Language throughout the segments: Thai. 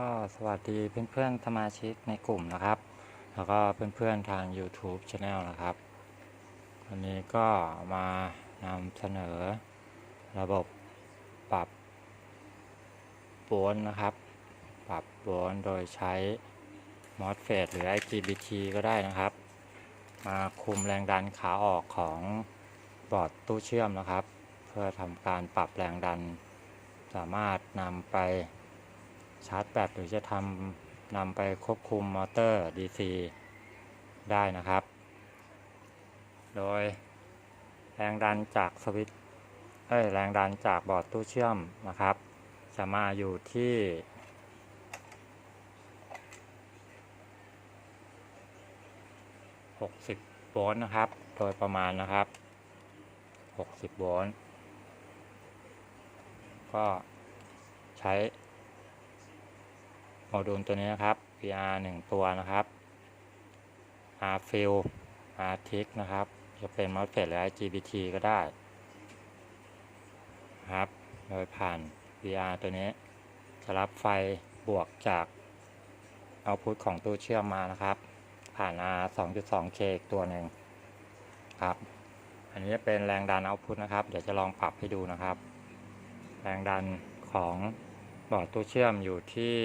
ก็สวัสดีเพื่อนๆสมาชิกในกลุ่มนะครับ แล้วก็เพื่อนๆทาง YouTube Channel นะครับ วันนี้ก็มานำเสนอระบบปรับโวลต์นะครับ ปรับโวลต์โดยใช้ MOSFET หรือ IGBT ก็ได้นะครับ มาคุมแรงดันขาออกของบอร์ดตู้เชื่อมนะครับ เพื่อทำการปรับแรงดันสามารถนำไป ชาร์จแบตหรือจะทำนำไปควบคุมมอเตอร์ DC ได้นะครับ โดยแรงดันจากสวิตช์เอ้ยแรงดันจากบอร์ดตู้เชื่อมนะครับ จะมาอยู่ที่60โวลต์นะครับ โดยประมาณนะครับ60โวลต์ก็ใช้ โมดูลตัวนี้นะครับ VR 1 ตัวนะครับ R fill R tick นะครับ จะเป็น MOSFET หรือ IGBT ก็ได้ครับ โดยผ่าน VR ตัวนี้ จะรับไฟบวกจากเอาพุตของตู้เชื่อมมานะครับ ผ่าน R 2.2K อีกตัวหนึ่งครับ อันนี้จะเป็นแรงดันเอาพุตนะครับ เดี๋ยวจะลองปรับให้ดูนะครับ แรงดันของบอร์ดตู้เชื่อมอยู่ที่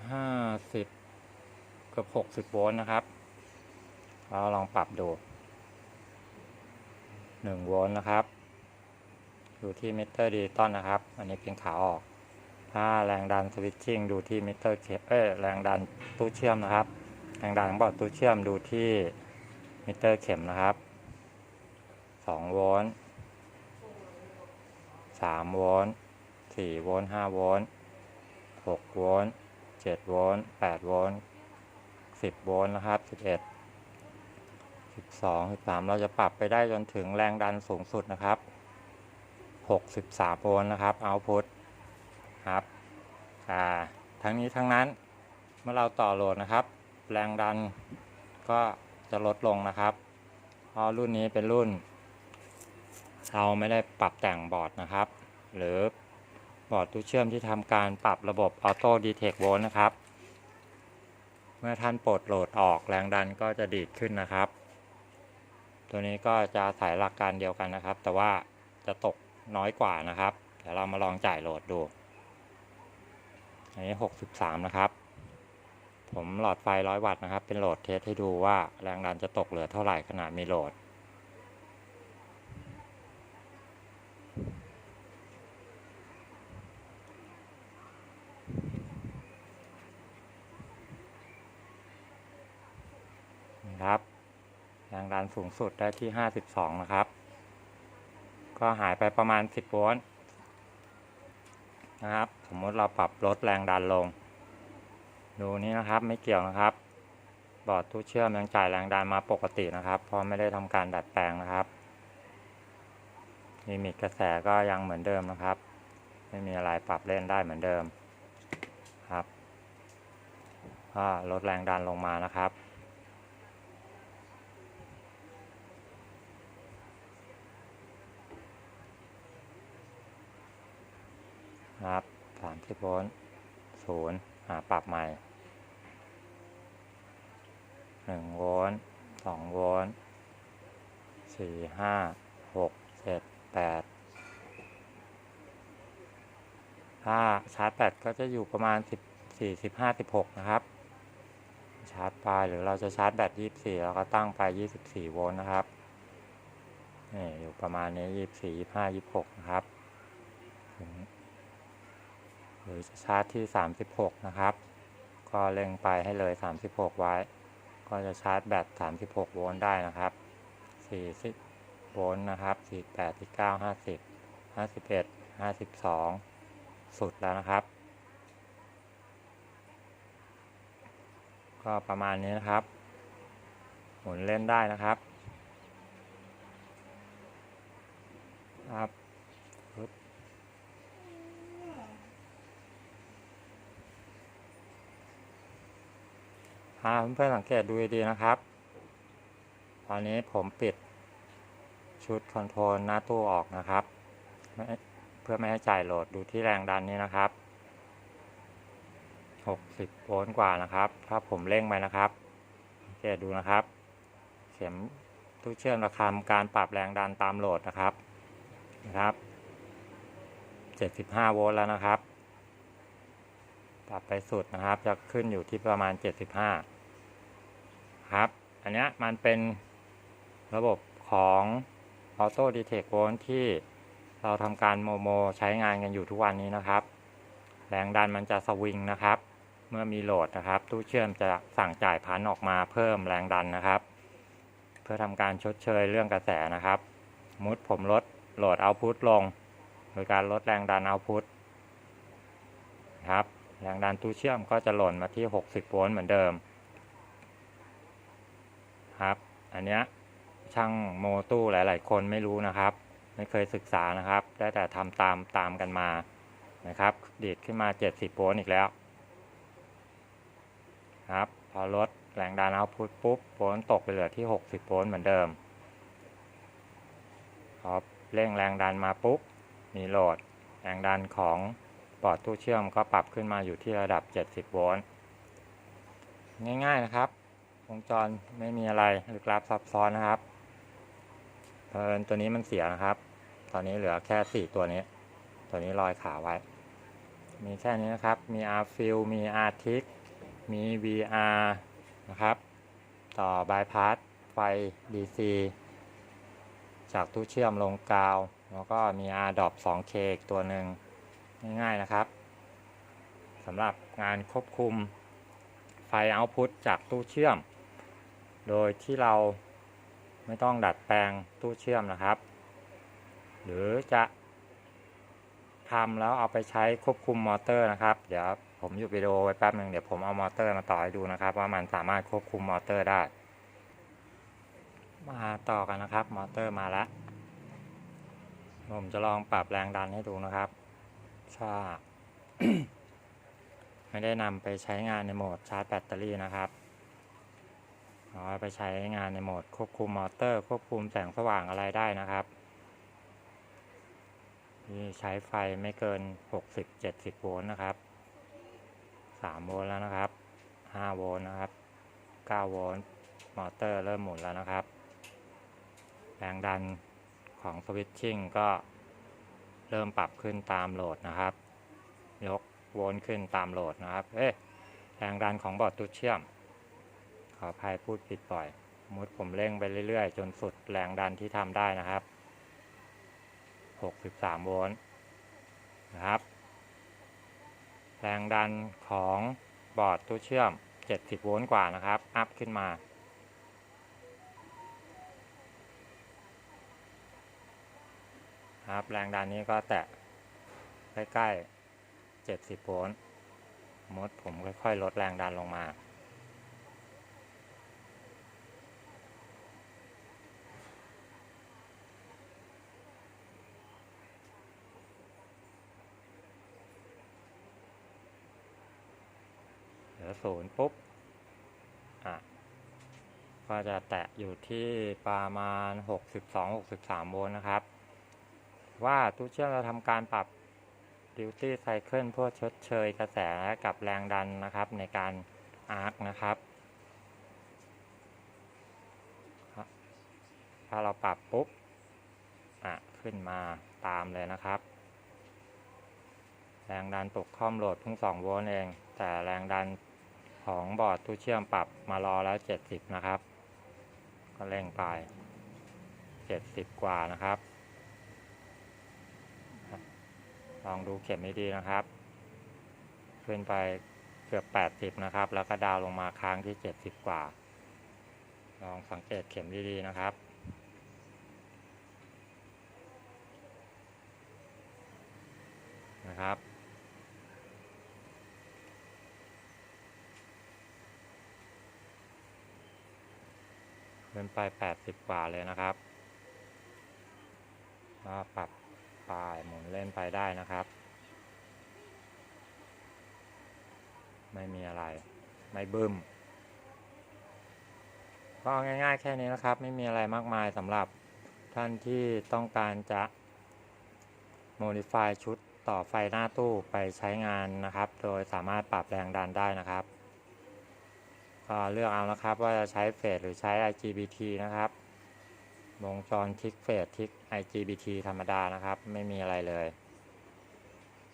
50กับ60โวลต์นะครับเราลองปรับดู1โวลต์นะครับ อยู่ที่มิเตอร์ดิจิตอลนะครับ อันนี้เป็นขาออก ถ้าแรงดันสวิตชิ่งดูที่มิเตอร์เข็มเอ้แรงดันตู้เชื่อมนะครับ แรงดันของบอร์ดตู้เชื่อมดูที่มิเตอร์เข็มนะครับ2โวลต์3โวลต์4โวลต์5โวลต์6โวลต์ 7โวลต์8โวลต์10โวลต์นะครับ 11 12 13 เราจะปรับไปได้จนถึงแรงดันสูงสุดนะครับ 63 โวลต์นะครับ output ครับอ่าทั้งนี้ทั้งนั้นเมื่อเราต่อโหลดนะครับ แรงดันก็จะลดลงนะครับเพราะรุ่นนี้เป็นรุ่น เราไม่ได้ปรับแต่งบอร์ดนะครับ หรือ บอร์ดตู้เชื่อมที่ทำการปรับระบบ Auto Detect Volt นะครับ เมื่อท่านปลดโหลดออกแรงดันก็จะดีดขึ้นนะครับ ตัวนี้ก็จะอายหลักการเดียวกันนะครับ แต่ว่าจะตกน้อยกว่านะครับ เดี๋ยวเรามาลองจ่ายโหลดดู อันนี้ 63 นะครับ ผมหลอดไฟ 100 วัตต์นะครับ เป็นโหลดเทสให้ดูว่าแรงดันจะตกเหลือเท่าไหร่ขณะมีโหลด นะครับ แรงดันสูงสุดได้ที่ 52 นะครับ ก็หายไปประมาณ 10 โวลต์นะครับ สมมติเราปรับลดแรงดันลง ดูนี่นะครับไม่เกี่ยวนะครับ บอร์ดตู้เชื่อมยังจ่ายแรงดันมาปกตินะครับ เพราะไม่ได้ทำการดัดแปลงนะครับลิมิตกระแสก็ยังเหมือนเดิมนะครับ ไม่มีอะไรปรับเล่นได้เหมือนเดิมครับก็ลดแรงดันลงมานะครับ นะครับสามสิบโวลต์ศูนย์หาปรับใหม่หนึ่งโวลต์สองโวลต์สี่ห้าหกเจ็ดแปดถ้าชาร์จแบตก็จะอยู่ประมาณสิบสี่สิบห้าสิบหกนะครับ ชาร์จไปหรือเราจะชาร์จแบตยี่สิบสี่เราก็ตั้งไปยี่สิบสี่โวลต์นะครับนี่อยู่ประมาณนี้ยี่สิบสี่ยี่สิบห้ายี่สิบหกนะครับ หรือจะชาร์จที่ 36 นะครับ ก็เล็งไปให้เลย 36 ไว้ ก็จะชาร์จแบต 36 โวลต์ได้นะครับ40โวลต์นะครับ48 49 50 51 52 สุดแล้วนะครับ ก็ประมาณนี้นะครับ หมุนเล่นได้นะครับครับ พาเพื่อนๆสังเกตดูดีๆนะครับ ตอนนี้ผมปิดชุดคอนโทรลหน้าตู้ออกนะครับ เพื่อไม่ให้จ่ายโหลดดูที่แรงดันนี้นะครับ 60 โวลต์กว่านะครับ ถ้าผมเร่งไปนะครับสังเกตดูนะครับ เข็มตู้เชื่อมระคำการปรับแรงดันตามโหลดนะครับนะครับ 75 โวลต์แล้วนะครับ ปรับไปสุดนะครับ จะขึ้นอยู่ที่ประมาณ 75 ครับ อันนี้มันเป็นระบบของ Auto Detect Volt ที่เราทำการโมโมใช้งานกันอยู่ทุกวันนี้นะครับ แรงดันมันจะสวิงนะครับ เมื่อมีโหลดนะครับ ตู้เชื่อมจะสั่งจ่ายพันออกมาเพิ่มแรงดันนะครับ เพื่อทำการชดเชยเรื่องกระแสนะครับ มุดผมลดโหลดเอาพุตลง โดยการลดแรงดันเอาพุตครับ แรงดันตู้เชื่อมก็จะหล่นมาที่ 60 โวลต์เหมือนเดิม ครับ อันเนี้ยช่างโมตู้หลาย ๆ คนไม่รู้นะครับ ไม่เคยศึกษานะครับ ได้แต่ทำตามตามกันมานะครับ ดีดขึ้นมา 70 โวลต์อีกแล้ว ครับ พอลดแรงดันเอาพุตปุ๊บโวลต์ตกไปเหลือที่ 60 โวลต์เหมือนเดิมพอเร่งแรงดันมาปุ๊บ มีโหลดแรงดันของ ปอดตู้เชื่อมก็ปรับขึ้นมาอยู่ที่ระดับ 70 โวลต์ ง่ายๆนะครับ วงจรไม่มีอะไรลึกลับซับซ้อนนะครับเพลินตัวนี้มันเสียนะครับ ตอนนี้เหลือแค่ 4 ตัวนี้ ตัวนี้ลอยขาไว้ มีแค่นี้นะครับ มี R Fill มี R t i c มี VR นะครับ ต่อบายพาสไฟ DC จากตู้เชื่อมลงกาว แล้วก็มี R Drop 2K อีกตัวหนึ่ง ง่ายๆนะครับสำหรับงานควบคุมไฟเอาพุตจากตู้เชื่อม โดยที่เราไม่ต้องดัดแปลงตู้เชื่อมนะครับ หรือจะทำแล้วเอาไปใช้ควบคุมมอเตอร์นะครับ เดี๋ยวผมหยุดวิดีโอไว้แป๊บหนึ่งเดี๋ยวผมเอามอเตอร์มาต่อให้ดูนะครับ ว่ามันสามารถควบคุมมอเตอร์ได้ มาต่อกันนะครับ มอเตอร์มาแล้วผมจะลองปรับแรงดันให้ดูนะครับ ถ้า ไม่ได้นำไปใช้งานในโหมดชาร์จแบตเตอรี่นะครับเอาไปใช้งานในโหมดควบคุมมอเตอร์ ควบคุมแสงสว่างอะไรได้นะครับนี่ใช้ไฟไม่เกิน 60-70 โวลต์นะครับ 3 โวลต์แล้วนะครับ 5 โวลต์นะครับ 9 โวลต์มอเตอร์เริ่มหมุนแล้วนะครับ แรงดันของสวิตชิ่งก็ เริ่มปรับขึ้นตามโหลดนะครับ ยกวลต์ขึ้นตามโหลดนะครับ เอ๊ะแรงดันของบอร์ดตู้เชื่อม ขออภัยพูดผิดบ่อย มุดผมเร่งไปเรื่อยๆ จนสุดแรงดันที่ทำได้นะครับ 63 โวลต์นะครับ แรงดันของบอร์ดตู้เชื่อม 70 โวลต์กว่านะครับ อัพขึ้นมา ครับ แรงดันนี้ก็แตะใกล้ๆ 70 โวลต์มดผมค่อยๆ ลดแรงดันลงมา เหลือศูนย์ปุ๊บ อะ ก็จะแตะอยู่ที่ประมาณ 62-63 โวลต์นะครับ ว่าตู้เชื่อมเราทำการปรับ duty cycle เพื่อชดเชยกระแสกับแรงดันนะครับในการอาร์คนะครับ ถ้าเราปรับปุ๊บอะขึ้นมาตามเลยนะครับ แรงดันตกข้อมโหลดเพิ่ง2โวลต์เอง แต่แรงดันของบอร์ดตู้เชื่อมปรับมารอแล้ว 70 นะครับ ก็เร่งไป 70 กว่านะครับ ลองดูเข็มให้ดีนะครับ ขึ้นไปเกือบ 80 นะครับ แล้วก็ดาวลงมาค้างที่ 70 กว่า ลองสังเกตเข็มดีๆนะครับนะครับ ขึ้นไป 80 กว่าเลยนะครับก็ปรับ ปลายหมุนเล่นไปได้นะครับ ไม่มีอะไร ไม่บึ้ม ก็ง่ายๆแค่นี้นะครับ ไม่มีอะไรมากมายสำหรับท่านที่ต้องการจะ modify ชุดต่อไฟหน้าตู้ไปใช้งานนะครับ โดยสามารถปรับแรงดันได้นะครับ ก็เลือกเอานะครับว่าจะใช้เฟสหรือใช้ IGBT นะครับ วงจรทิกเฟสทิก IGBT ธรรมดานะครับ ไม่มีอะไรเลย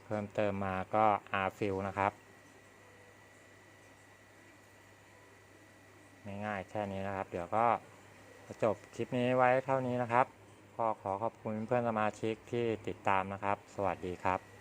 เพิ่มเติมมาก็ R fill นะครับ ง่ายๆแค่นี้นะครับ เดี๋ยวก็จบคลิปนี้ไว้เท่านี้นะครับ ก็ขอขอบคุณเพื่อนสมาชิกที่ติดตามนะครับ สวัสดีครับ